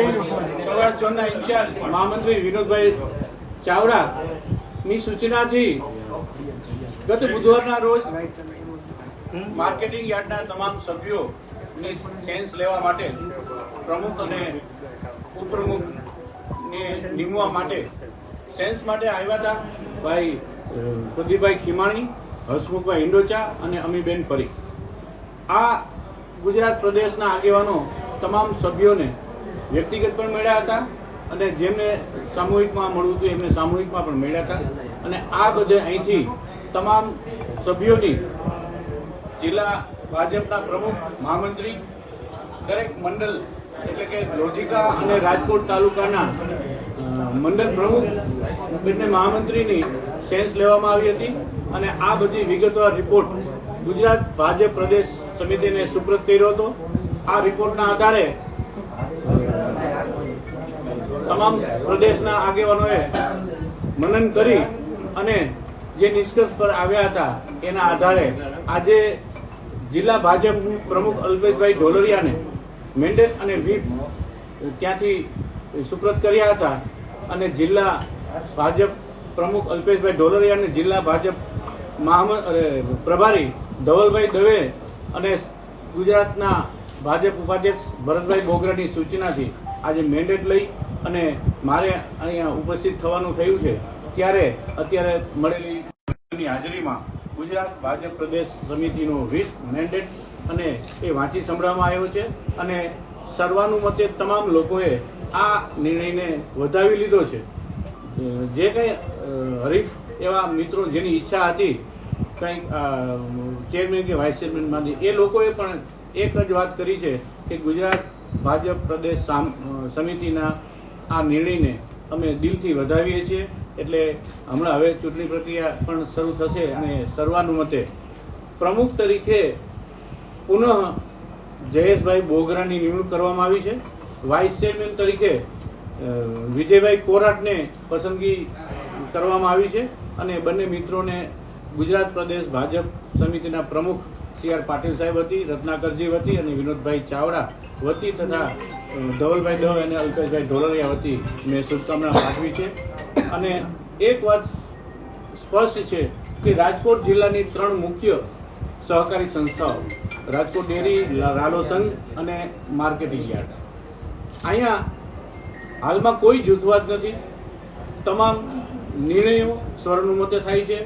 સૌરાષ્ટ્ર ઝોનના ઇન્ચાર્જ મહામંત્રી વિનોદભાઈ ચાવડાની સૂચનાથી ગત બુધવારના રોજ માર્કેટિંગ યાર્ડના તમામ સભ્યોની સેન્સ લેવા માટે પ્રમુખ અને ઉપપ્રમુખને નીમવા માટે સેન્સ માટે આવ્યા હતા ભાઈ પ્રદીપભાઈ ખીમાણી હસમુખભાઈ હિંડોચા અને અમીબેન પરી. આ ગુજરાત પ્રદેશના આગેવાનો તમામ સભ્યોને વ્યક્તિગત પણ મળ્યા હતા અને જેમને સામૂહિકમાં મળવું હતું, એમને સામૂહિકમાં પણ મળ્યા હતા. અને આ બધે અહીંથી તમામ સભ્યોની જિલ્લા ભાજપના પ્રમુખ, મહામંત્રી, દરેક મંડળ, એટલે કે લોધિકા અને રાજકોટ તાલુકાના મંડળ પ્રમુખ, બંને મહામંત્રીની સેન્સ લેવામાં આવી હતી. અને આ બધી વિગતવાર રિપોર્ટ ગુજરાત ભાજપ પ્રદેશ સમિતિને સુપ્રત કર્યો હતો. આ રિપોર્ટના આધારે તમામ પ્રદેશના આગેવાનોએ મનન કરી અને જે નિષ્કર્ષ પર આવ્યા હતા, એના આધારે આજે જિલ્લા ભાજપ પ્રમુખ અલ્પેશભાઈ ઢોલરિયાને મેન્ડેટ અને વ્હીપ ત્યાંથી સુપ્રત કર્યા હતા અને જિલ્લા ભાજપ પ્રમુખ અલ્પેશભાઈ ઢોલરિયા અને જિલ્લા ભાજપ પ્રભારી ધવલભાઈ દવે અને ગુજરાતના ભાજપ ઉપાધ્યક્ષ ભરતભાઈ બોગરાની સૂચનાથી આજે મેન્ડેટ લઈ અને મારે અહીંયા ઉપસ્થિત થવાનું થયું છે, ત્યારે અત્યારે મળેલી હાજરીમાં ગુજરાત ભાજપ પ્રદેશ સમિતિનો વીસ મેન્ડેટ અને એ વાંચી સંભળાવવામાં આવ્યો છે અને સર્વાનુમતે તમામ લોકોએ આ નિર્ણયને વધાવી લીધો છે. જે કંઈ હરીફ એવા મિત્રો જેની ઈચ્છા હતી, કંઈક ચેરમેન કે વાઇસ ચેરમેનમાંથી, એ લોકોએ પણ એક જ વાત કરી છે કે ગુજરાત ભાજપ પ્રદેશ સમિતિના આ નિર્ણયને અમે દિલથી વધાવીએ છીએ. એટલે હમણાં હવે ચૂંટણી પ્રક્રિયા પણ શરૂ થશે અને સર્વાનુમતે પ્રમુખ તરીકે પુનઃ જયેશભાઈ બોગરાની નિમણૂક કરવામાં આવી છે. વાઇસ ચેરમેન તરીકે વિજયભાઈ કોરાટને પસંદગી કરવામાં આવી છે. અને બંને મિત્રોને ગુજરાત પ્રદેશ ભાજપ સમિતિના પ્રમુખ સી આર પાટીલ સાહેબ હતી, રત્નાકરજી વતી અને વિનોદભાઈ ચાવડા વતી તથા ધવલભાઈ દવે અને અલ્પેશભાઈ ઢોલરિયા વતી મેં શુભકામના પાઠવી છે. અને એક વાત સ્પષ્ટ છે કે રાજકોટ જિલ્લાની ત્રણ મુખ્ય સહકારી સંસ્થાઓ, રાજકોટ ડેરી રાલો સંઘ અને માર્કેટિંગ યાર્ડ. અહીંયા હાલમાં કોઈ જૂથવાદ નથી. તમામ નિર્ણયો સર્વાનુમતે થાય છે.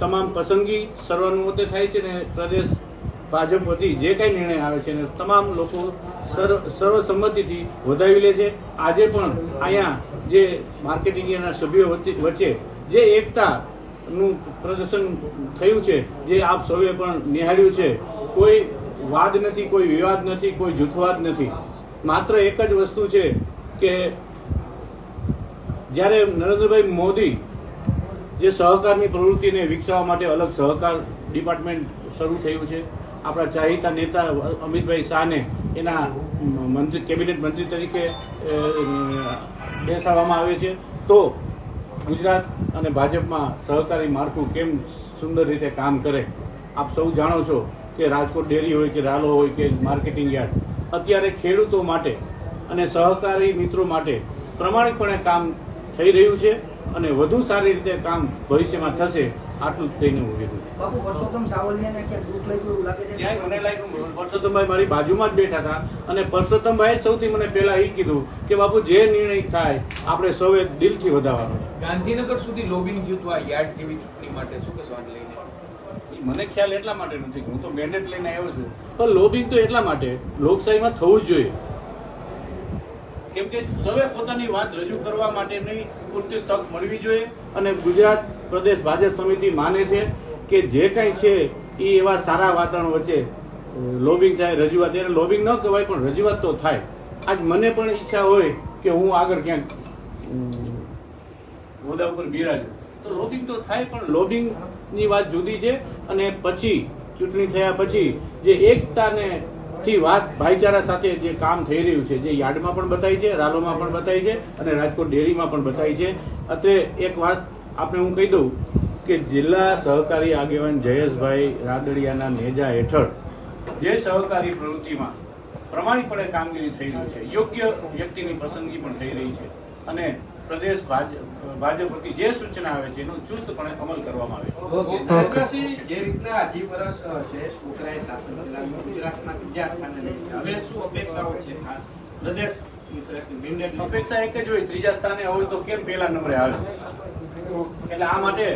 તમામ પસંદગી સર્વાનુમતે થાય છે અને પ્રદેશ ભાજપ વતી જે કાંઈ નિર્ણય આવે છે ને તમામ લોકો સર્વ સર્વસંમતિથી વધાવી લે છે. આજે પણ અહીંયા જે માર્કેટિંગના સભ્યો વચ્ચે- જે એકતાનું પ્રદર્શન થયું છે, જે આપ સૌએ પણ નિહાળ્યું છે, કોઈ વાદ નથી, કોઈ વિવાદ નથી, કોઈ જૂથવાદ નથી. માત્ર એક જ વસ્તુ છે કે જ્યારે નરેન્દ્રભાઈ મોદી જે સહકારની પ્રવૃત્તિને વિકસાવવા માટે અલગ સહકાર ડિપાર્ટમેન્ટ શરૂ થયું છે આપણા ચાહિતા નેતા અમિતભાઈ શાહને એના મંત્રી, કેબિનેટ મંત્રી તરીકે બેસાડવામાં આવે છે. તો ગુજરાત અને ભાજપમાં સહકારી માળખું કેમ સુંદર રીતે કામ કરે? આપ સૌ જાણો છો કે રાજકોટ ડેરી હોય કે રાલો હોય કે માર્કેટિંગ યાર્ડ, અત્યારે ખેડૂતો માટે અને સહકારી મિત્રો માટે પ્રમાણિકપણે કામ થઈ રહ્યું છે. અને વધુ સારી રીતે કામ ભવિષ્યમાં થશે આટલું જ કહીને હું કીધું બાપુ પરસોત્તમ સાવલિયાને ક્યાંક દુઃખ લાગ્યું એવું લાગે છે? ત્યાં મને લાગ્યું પરસોત્તમભાઈ મારી બાજુમાં જ બેઠા હતા. અને પરસોત્તમભાઈ સૌથી મને પહેલા એ કીધું કે બાપુ જે નિર્ણય થાય આપણે સૌએ દિલથી વધારવાનો ગાંધીનગર સુધી લોબિંગ થયું હતું આ યાર્ડ જેવી ચૂંટણી માટે. શું કહેશો આને લઈને? મને ખ્યાલ એટલા માટે નથી હું તો મેન્ડેટ લઈને આવ્યો છું. પણ લોબિંગ તો એટલા માટે લોકશાહીમાં થવું જ જોઈએ. કેમ કે સૌએ પોતાની વાત રજૂ કરવા માટેની પૂરતી તક મળવી જોઈએ અને ગુજરાત પ્રદેશ ભાજપ સમિતિ માને છે કે જે કાંઈ છે એ એવા સારા વાતાવરણ વચ્ચે લોબિંગ થાય, રજૂઆત, એને લોબિંગ ન કહેવાય, પણ રજૂઆત તો થાય. આજ મને પણ ઈચ્છા હોય કે હું આગળ ક્યાંક હોદ્દા ઉપર બિરાજું. તો લોબિંગ તો થાય, પણ લોબિંગની વાત જુદી છે અને પછી ચૂંટણી થયા પછી જે એકતાને થી વાત ભાઈચારા સાથે જે કામ થઈ રહ્યું છે, જે યાર્ડમાં પણ બતાવી છે, રાલોમાં પણ બતાવી છે અને રાજકોટ ડેરીમાં પણ બતાવી છે. અત્રે એક વાત આપણે હું કહી દઉં કે જિલ્લા સહકારી આગેવાન જયેશભાઈ રાદડિયાના નેજા હેઠળ જે સહકારી પ્રવૃત્તિમાં પ્રમાણિકપણે કામગીરી થઈ રહી છે, યોગ્ય વ્યક્તિની પસંદગી પણ થઈ રહી છે અને પ્રદેશ ભાજપ વતી જે સૂચના આવે છે એનો ચુસ્તપણે અમલ કરવામાં આવે. છે જે રીતના અઢી વર્ષ જયેશ બોગરાએ શાસન ચલાવ્યું ગુજરાતમાં ત્રીજા સ્થાને લઈ ગયા. હવે શું અપેક્ષાઓ છે ખાસ? પ્રદેશ અપેક્ષા એક જ હોય ત્રીજા સ્થાને હોય તો કેમ પહેલા નંબરે આવે? એટલે આ માટે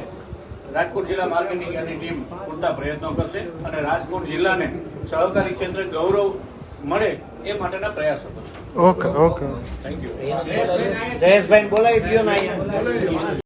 રાજકોટ જિલ્લા માર્કેટિંગની ટીમ પૂરતા પ્રયત્નો કરશે અને રાજકોટ જિલ્લાને સહકારી ક્ષેત્રે ગૌરવ મળે એ માટેના પ્રયાસો કરશે. Okay okay thank you Jayeshbhai બોલાવી દો ને અહીંયા.